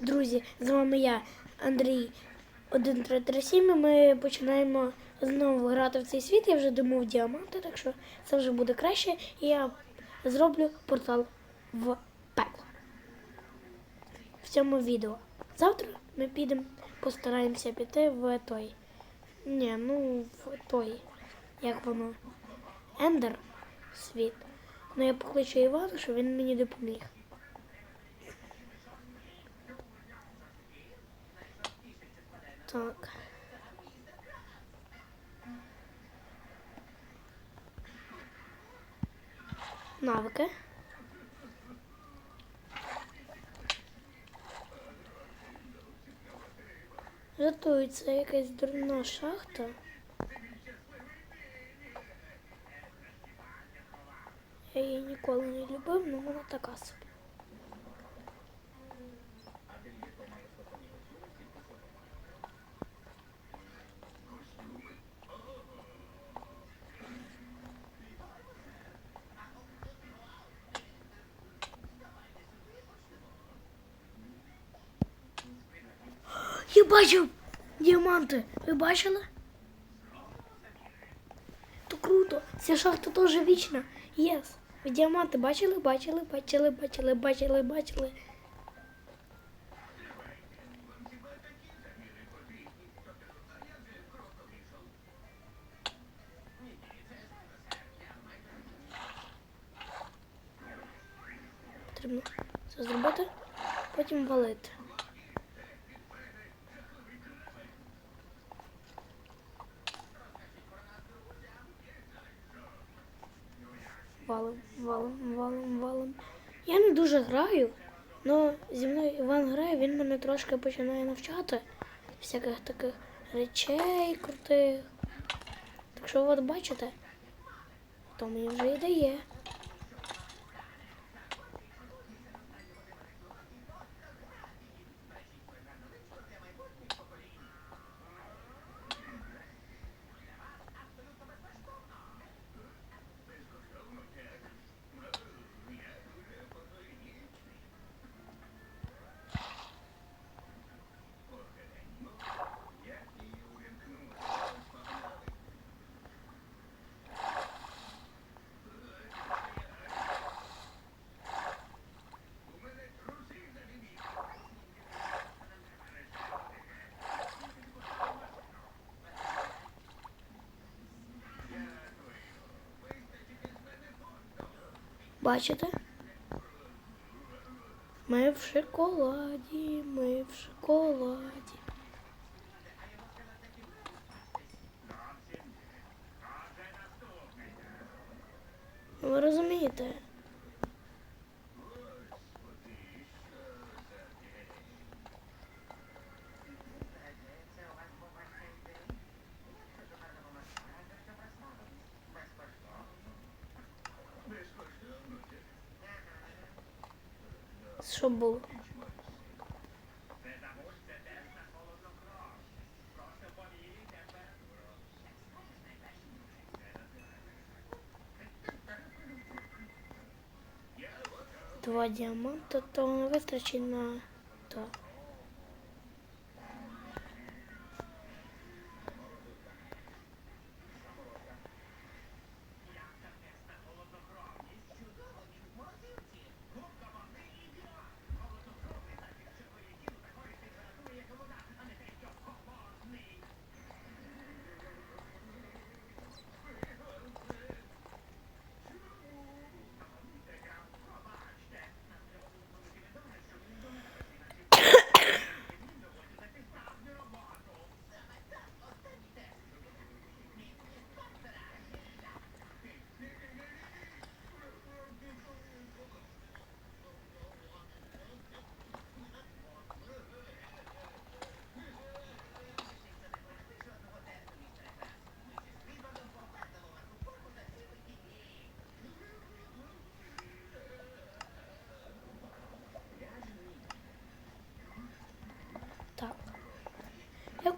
Друзі, з вами я, Андрій 1337. і Ми починаємо знову грати в цей світ. Я вже думав діаманти, так що це вже буде краще. І я зроблю портал в пекло. В цьому відео. Завтра ми підемо, постараємося піти в той. Ні, ну в той. Як воно? Ендер світ. Ну я покличу Івана, щоб він мені допоміг. Так. Навики. Готується якась дурна шахта. Я її ніколи не любив, але вона така собі. Бачив діаманти. Ви бачили? То круто. Ця шахта теж вічна. Єс. Ви діаманти бачили, бачили, бачили, бачили, бачили, бачили. Потрібно це зробити, потім валити. Валом, валом, валом, валом. Я не дуже граю, але зі мною Іван грає, він мене трошки починає навчати всяких таких речей крутих. Так що от бачите, то мені вже і дає. Бачите? Ми в шоколаді, ми в шоколаді. Що було? Два діаманта, то не вистачить на. Так.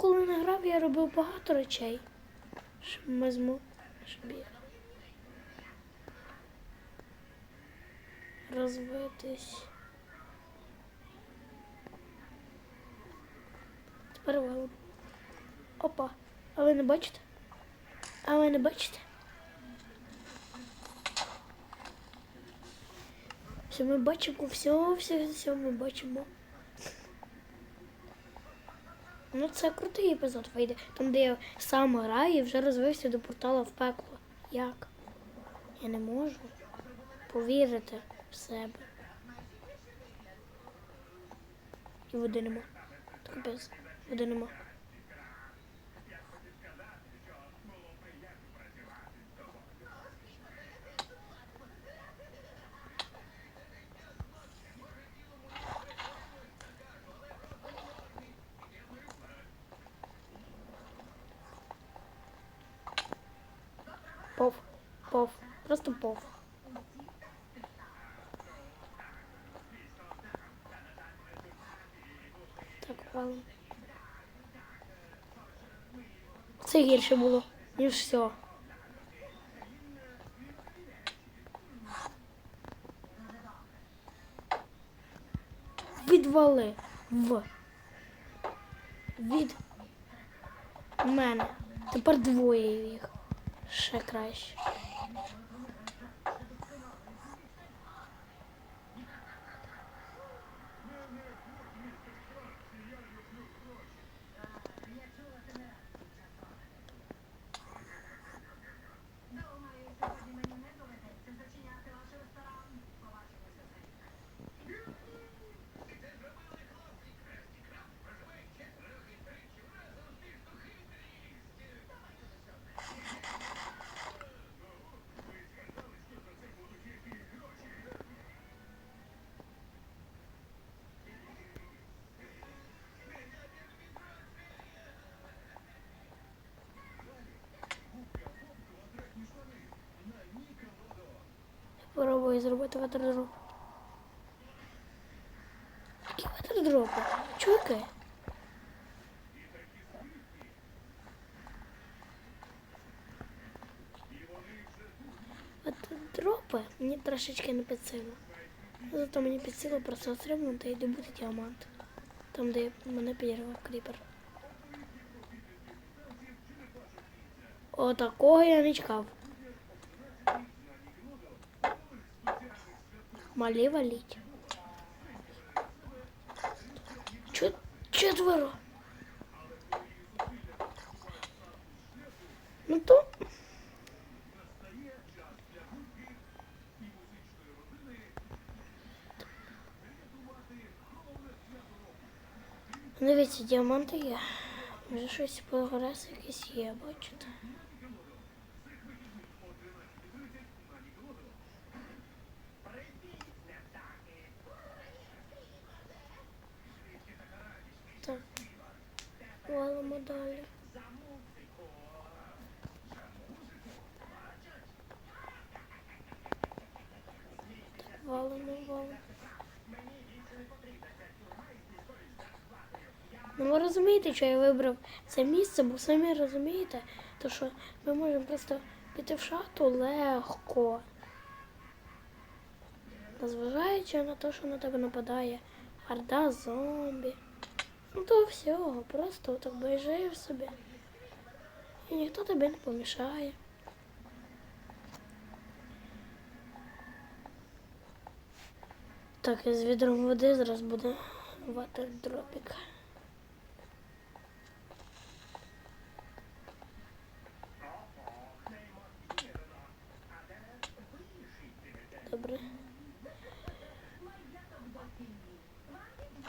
коли не грав, я робив багато речей. Щоб ми змо... щоб я... розвитись. Тепер валом. Опа, а ви не бачите? А ви не бачите? Все ми бачимо, все, все, все ми бачимо. Ну це крутий епізод вийде. Там, де я сам граю і вже розвився до портала в пекло. Як? Я не можу повірити в себе. І води нема. Капець, води нема. Пов. Так, валом. Це гірше було, ніж все. Відвали в. Від мене. Тепер двоє їх. Ще краще. Спробую зробити ватердроп. Які ватердропи? Чуки? Ватердропи мені трошечки не під. Зато мені під силу просто отримати і добути діамант. Там, де мене підірвав кріпер. Отакого я не чекав. Малі валіть. Чет- четверо. Ну то. Дивіться, діаманти є. Вже щось прогрес якийсь є, бачите. Так. Валимо далі. Валимо, валимо. Ну ви розумієте, що я вибрав це місце, бо самі розумієте, то що ми можемо просто піти в шахту легко. Незважаючи на те, що на тебе нападає орда зомбі. Ну то всього, просто так біжиш собі. І ніхто тобі не помішає. Так, із відром води зараз буде ватердропік. Добре.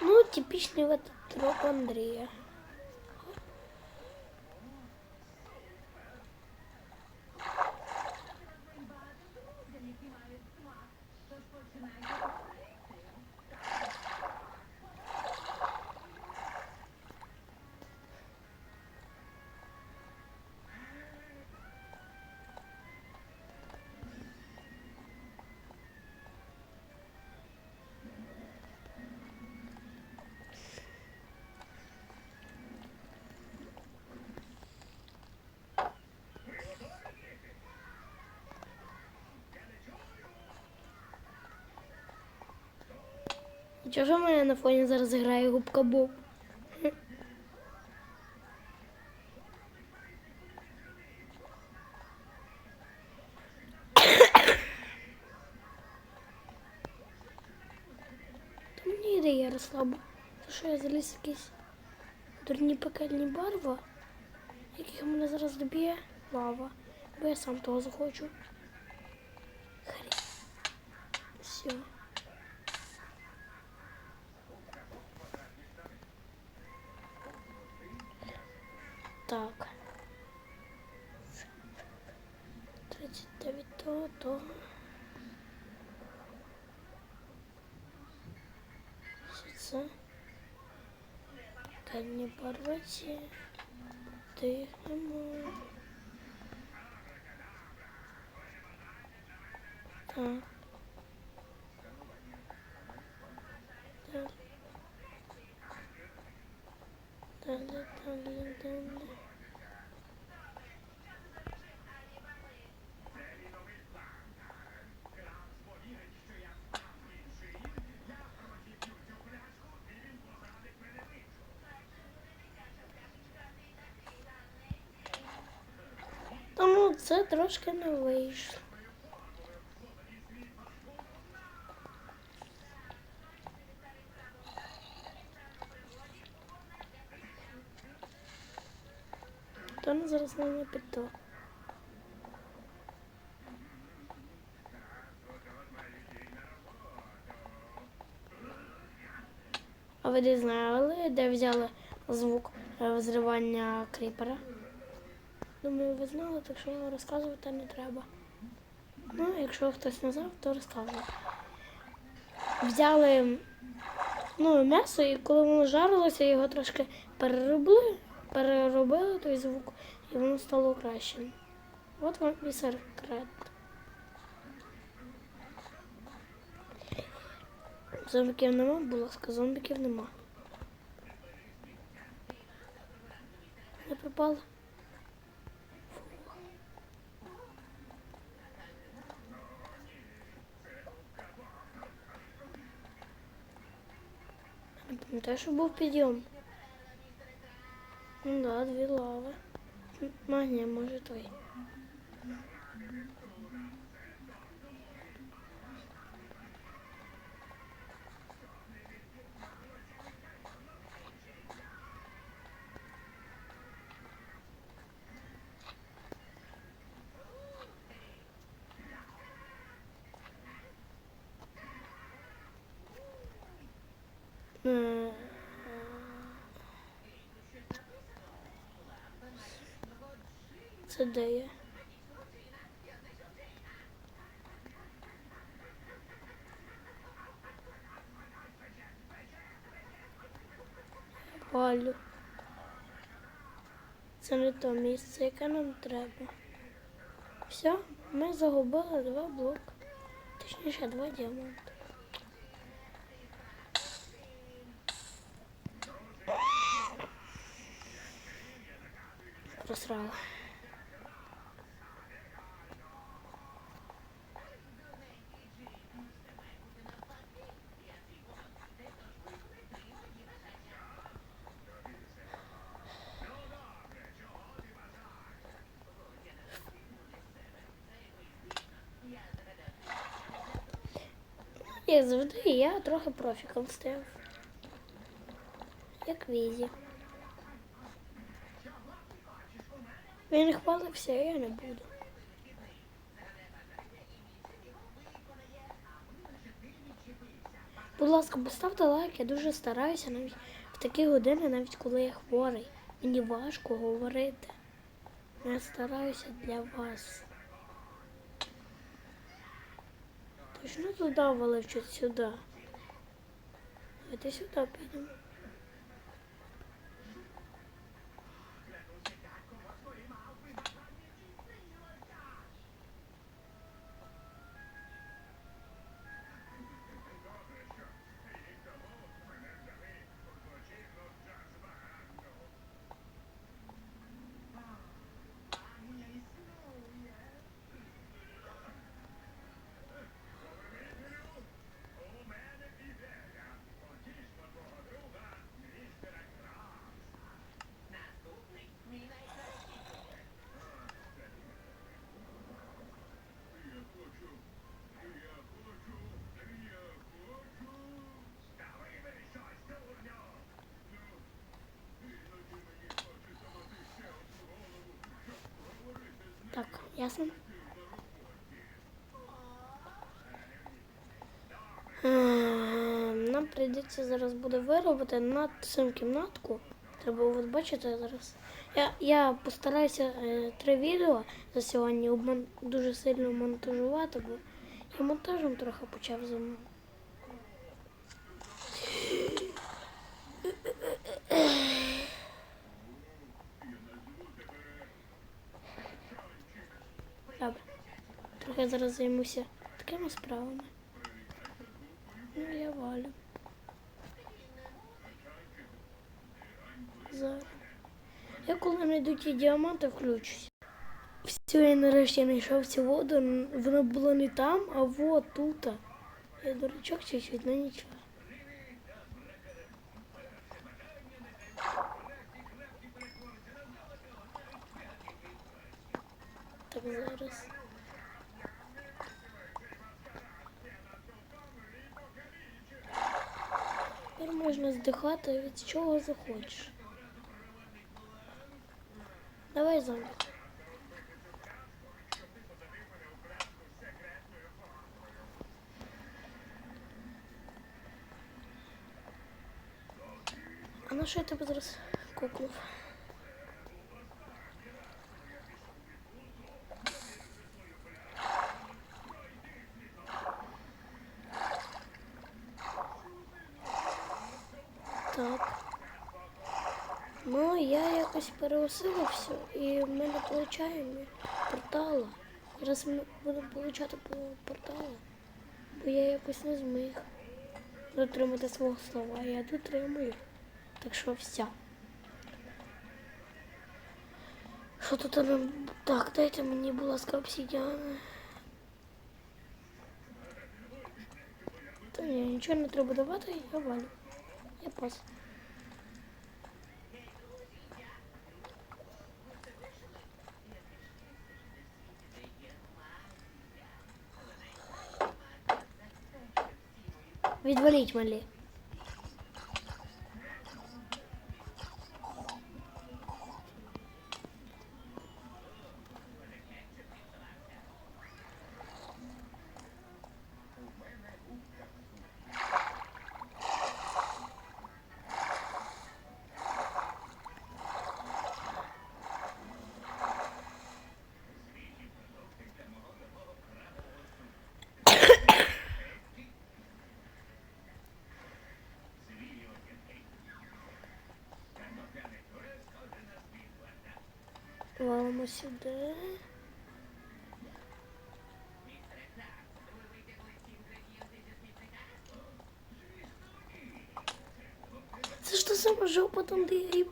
Ну, типичный вот troco Andrea. Хоча же у мене на фоне зараз грає губка Боб. Мне это Я расслабь, слушай я що я заліз якісь дурні пекельні барва, яких мене зараз доб'є лава. Бо я сам того захочу. Все. Так. 39 то, то. Що це? Кальні порваті. Дихаємо. Так. Далі. Далі, далі, далі. Та ну це трошки не вийшло. Та ну зараз мене підто. А ви не знали, де взяли звук е, взривання кріпера? Думаю, ви знали, так що розказувати не треба. Ну, якщо хтось не знав, то розказую. Взяли ну, м'ясо, і коли воно жарилося, його трошки переробили, переробили той звук, і воно стало кращим. От вам і секрет. Зомбіків нема, будь ласка, зомбіків нема. Не пропало. Не те, що був підйом. Ну да, дві лави. Магнія, може той. Це де я? Палю. Це не то місце, яке нам треба. Все, ми загубили два блоки. Точніше, два діаманти. Просрала. Як завжди, я трохи профіком став. Як візі. Він хвалився, я не буду. Будь ласка, поставте лайк, я дуже стараюся навіть в такі години, навіть коли я хворий. Мені важко говорити. Я стараюся для вас. Точно туди валив чи сюди? Давайте сюди підемо. Ясно? Е, Нам прийдеться зараз буде виробити над цим кімнатку. Треба от бачите зараз. Я, я постараюся е, три відео за сьогодні обмон- дуже сильно монтажувати, бо я монтажем трохи почав зим. Добре. Трохи зараз займуся такими справами. Ну, я валю. Зараз. Я коли знайду ті діаманти, включусь. Все, я нарешті знайшов цю воду. Вона була не там, а вот тут. Я дурачок чуть-чуть, ну нічого. Так зараз. Можна здихати від чого захочеш. Давай зомбі. А на що я тебе зараз кукнув? Я якось переусилився і ми не получаємо портала. Зараз ми будемо получати по порталу, бо я якось не зміг дотримати свого слова. Я дотримую. Так що все. Що тут нам... Так, дайте мені, будь ласка, обсидіани. Та ні, нічого не треба давати, я валю. Я пас. Відваліть малі. Валимо сюди. Це ж та сама жопа там, де я ріб.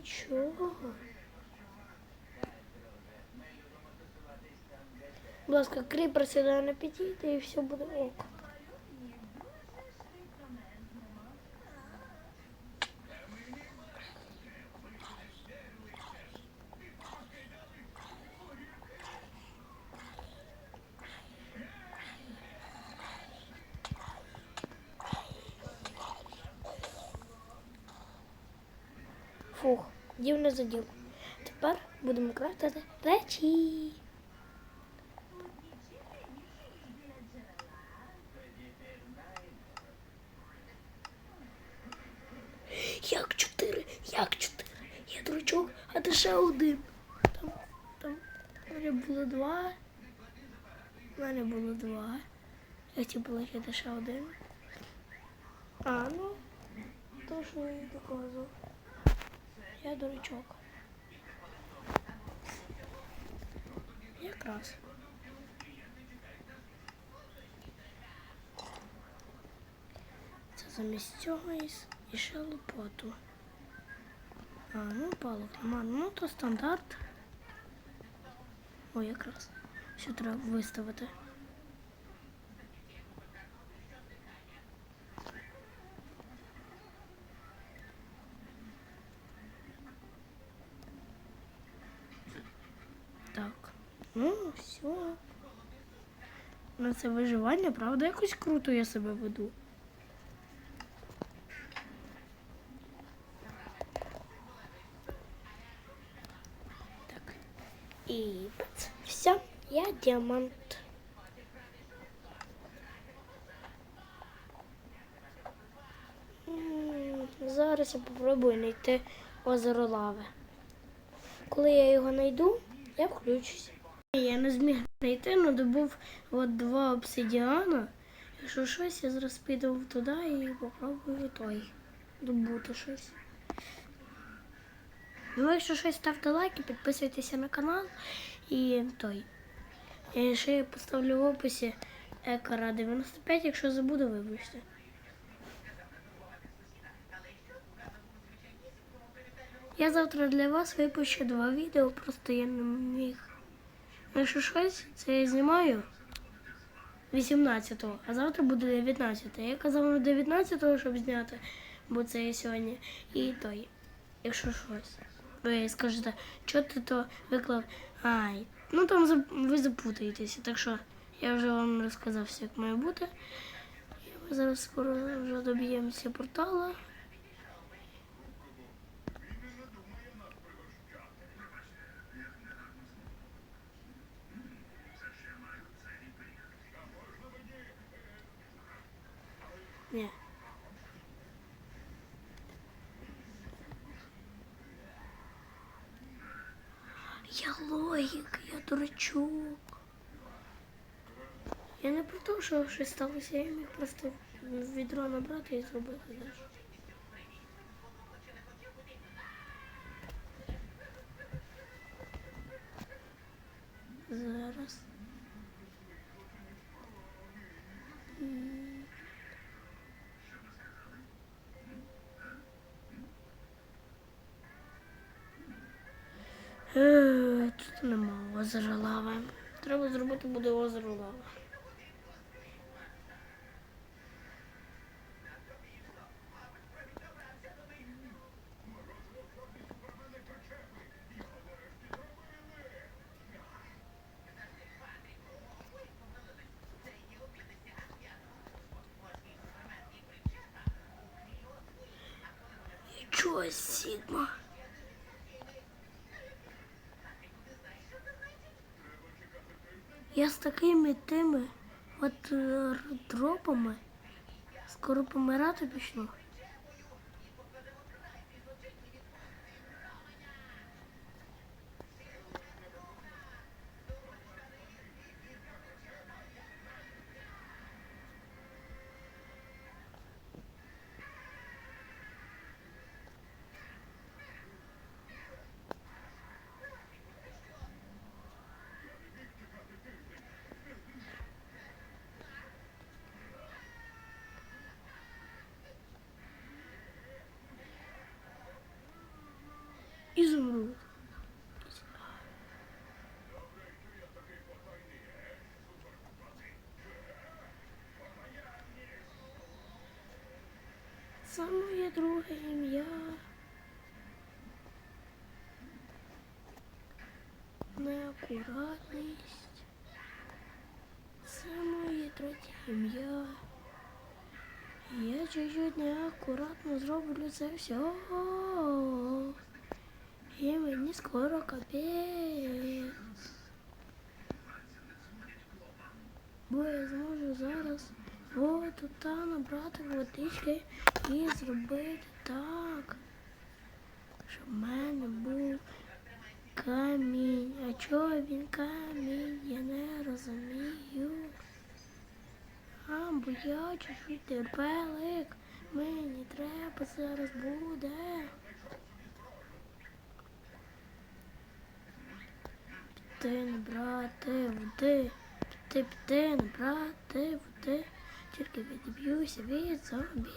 Нічого. Будь ласка, кріпер сюди не підійде і все буде ок. Дів не задів. Тепер будемо крафтити речі. Як чотири? Як чотири? Я дурачок, а ти ще один. Там, там в мене було два. В мене було два. Я хотів полетіти ще один. А, ну, то що я доказував. Я дурачок. Якраз. Це замість цього і, ще лопату. А, ну палок нема. Ну то стандарт. О, якраз. Що треба виставити. Ну, все. На це виживання, правда, якось круто я себе веду. Так. І все, я діамант. Зараз я попробую знайти озеро лави. Коли я його знайду, я включуся. Я не зміг знайти, але добув от два обсидіана. Якщо щось, я зараз піду туди і попробую той добути щось. Ну, якщо щось, ставте лайки, підписуйтеся на канал і той. І ще я поставлю в описі Екара 95, якщо забуду, вибачте. Я завтра для вас випущу два відео, просто я не міг. Якщо щось, це я знімаю 18-го, а завтра буде 19-го. Я казав на 19-го, щоб зняти, бо це я сьогодні. І той. Якщо щось. Ви скажете, що ти то виклав? Ай, ну там ви запутаєтеся. Так що я вже вам розказав все, як має бути. І ми зараз скоро вже доб'ємося портала. Ні. Я логік, я дурачок. Я не про те, що щось сталося, я міг просто відро набрати і зробити далі. Зараз. Озера лави. Треба зробити буде озеро лави. Чого Сігма? Я з такими тими от е, дропами скоро помирати почну. Це моє друге ім'я. Неакуратність. Це моє третє ім'я. Я чуть-чуть неакуратно зроблю це все. І мені скоро капець. Бо я зможу зараз от тут набрати водички і зробити так, щоб в мене був камінь. А чого він камінь? Я не розумію. А, бо я чуть-чуть терпелик. Мені треба зараз буде. Піти набрати води. Піти, піти, набрати води. Тільки відб'юся від зомбі.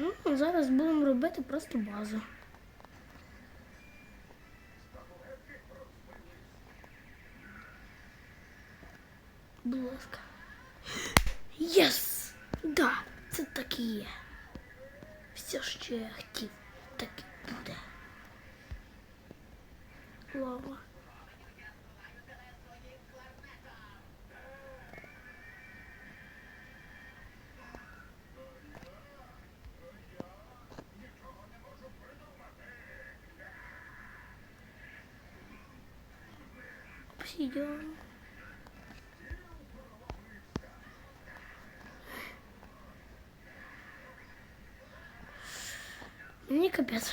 Ну, это просто базу. Будь ласка. Єс! Да, це так і є. Все, що я хотів, так і буде. Лава. Обсидиан. Мне капец.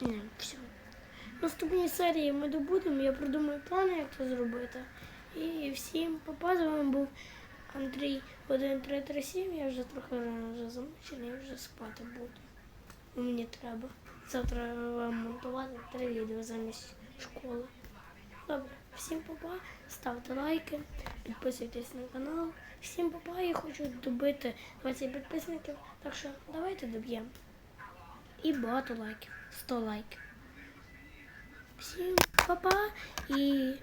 Ні, все. Наступній серії ми добудемо, я придумаю плани, як це зробити. І всім попа, з вами був Андрій 1337. Я вже трохи рано вже замучений, вже спати буду. Мені треба. Завтра вам монтувати три відео замість школи. Добре, всім попа, ставте лайки, підписуйтесь на канал. Всім попа, я хочу добити 20 підписників, так що давайте доб'ємо. І багато лайків. 100 лайків. Всім па-па. І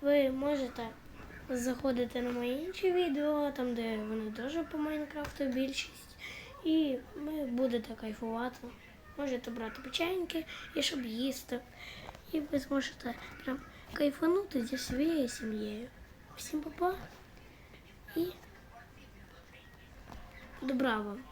ви можете заходити на мої інші відео, там де вони теж по Майнкрафту більшість. І ви будете кайфувати. Можете брати печеньки і щоб їсти. І ви зможете прям кайфанути зі своєю сім'єю. Всім па-па. І добра вам.